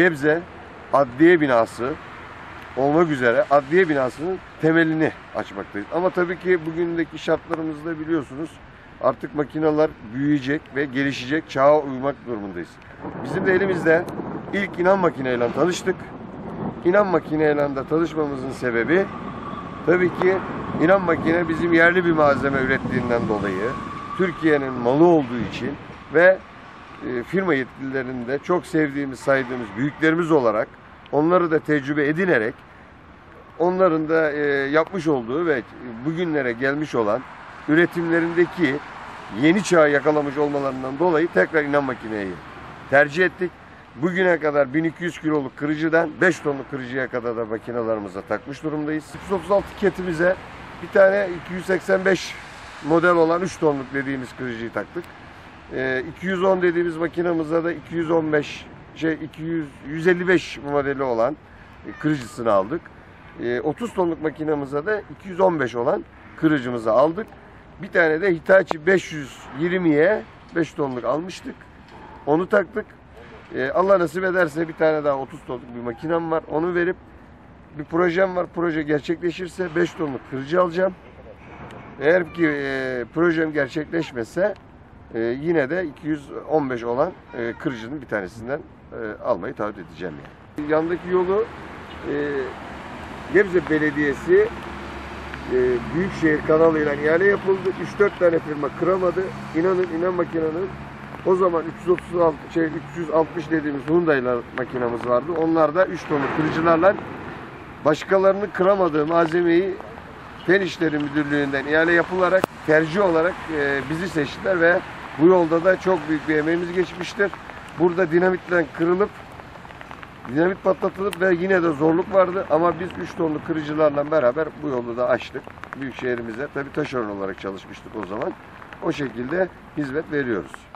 Gebze Adliye Binası olmak üzere adliye binasının temelini açmaktayız. Ama tabii ki bugündeki şartlarımızda biliyorsunuz artık makineler büyüyecek ve gelişecek çağa uymak durumundayız. Bizim de elimizde ilk inan makineyle tanıştık. İnan makineyle de tanışmamızın sebebi tabii ki inan makine bizim yerli bir malzeme ürettiğinden dolayı Türkiye'nin malı olduğu için ve e, firma yetkililerinin de çok sevdiğimiz, saydığımız büyüklerimiz olarak onları da tecrübe edinerek onların da e, yapmış olduğu ve bugünlere gelmiş olan üretimlerindeki yeni çağı yakalamış olmalarından dolayı tekrar inan makineyi tercih ettik. Bugüne kadar 1200 kiloluk kırıcıdan 5 tonluk kırıcıya kadar da makinalarımıza takmış durumdayız. 336 ketimize bir tane 285 model olan 3 tonluk dediğimiz kırıcıyı taktık. Ee, 210 dediğimiz makinamızda da 215 şey 200 155 modeli olan e, kırıcısını aldık. Ee, 30 tonluk makinamıza da 215 olan kırıcımızı aldık. Bir tane de Hitachi 520'ye 5 tonluk almıştık. Onu taktık. Ee, Allah nasip ederse bir tane daha 30 tonluk bir makinem var. Onu verip bir projem var. Proje gerçekleşirse 5 tonluk kırıcı alacağım. Eğer ki e, projem gerçekleşmezse e, yine de 215 olan e, kırıcının bir tanesinden e, almayı taahhüt edeceğim yani. Yandaki yolu e, Gebze Belediyesi e, Büyükşehir kanalıyla ihale yapıldı. 3-4 tane firma kıramadı. İnanın inan makinenin o zaman 336 şey 360 dediğimiz Hyundai'lar makinamız vardı. Onlar da 3 tonluk kırıcılarla başkalarının kıramadığı malzemeyi Fen İşleri Müdürlüğü'nden ihale yapılarak tercih olarak e, bizi seçtiler ve bu yolda da çok büyük bir emeğimiz geçmiştir. Burada dinamitle kırılıp dinamit patlatılıp ve yine de zorluk vardı ama biz 3 tonluk kırıcılarla beraber bu yolu da açtık. Büyükşehirimize tabii taşeron olarak çalışmıştık o zaman. O şekilde hizmet veriyoruz.